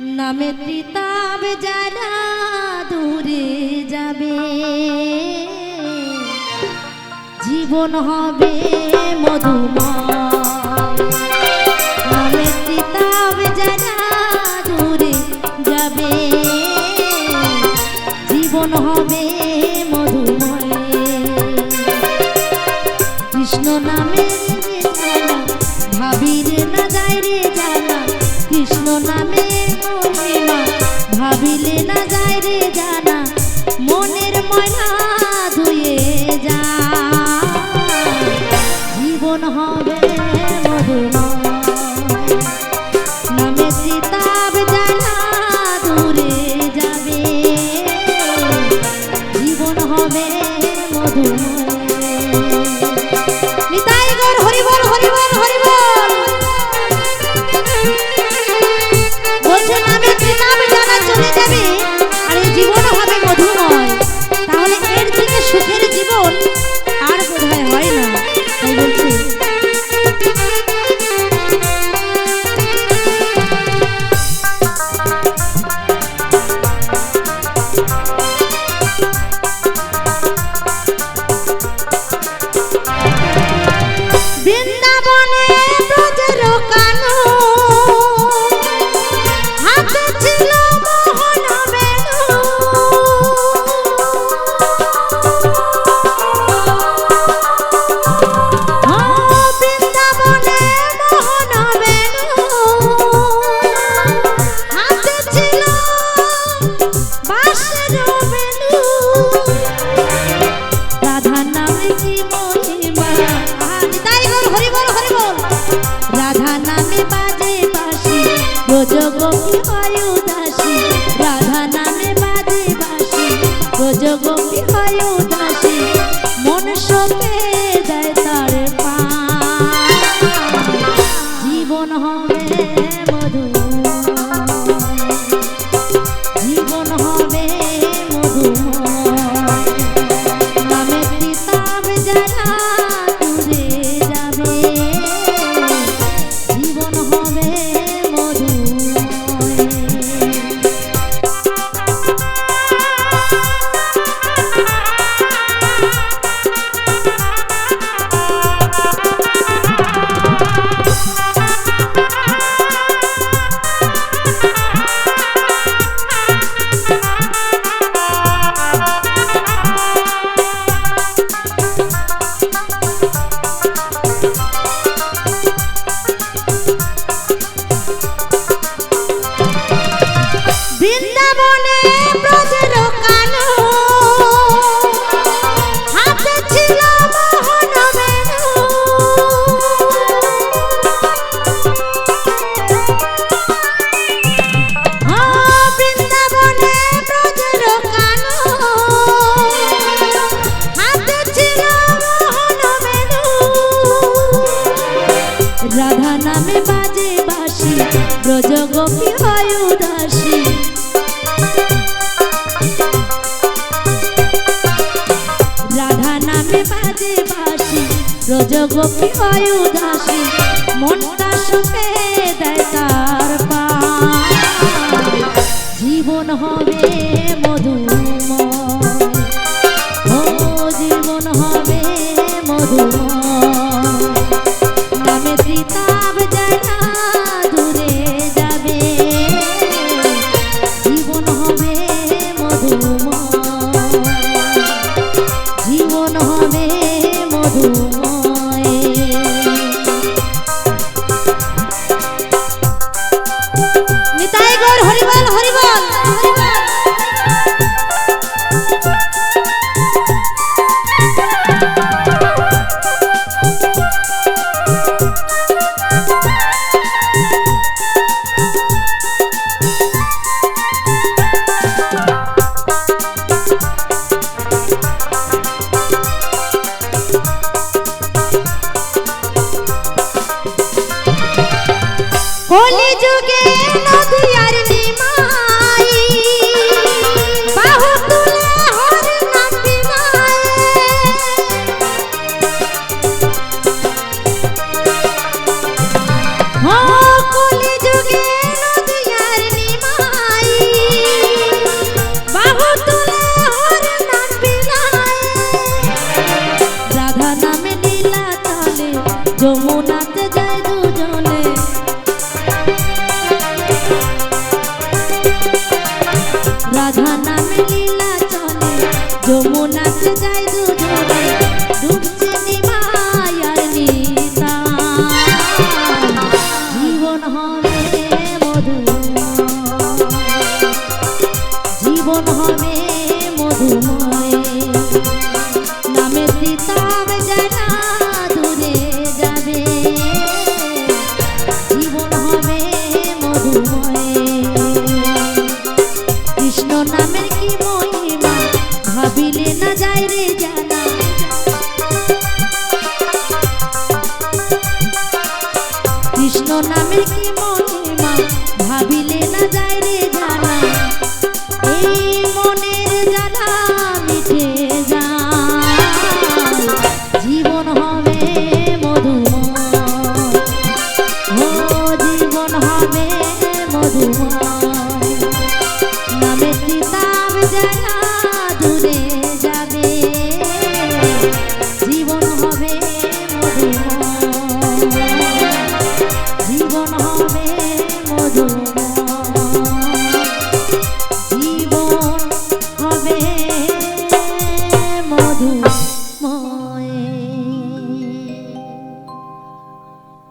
নামে ত্রিতাব যারা দূরে যাবে, জীবন হবে মধুমা নামে যাবে, জীবন হবে কৃষ্ণ নামে ভাবিরে না যায় রে হবে মধুময় গোপী হয় উদাসী? রাধা নামে বাজে বাসি রোজ গোপী হয় উদাসী? মনটা সুখে দেয় তার জীবন হবে Oh.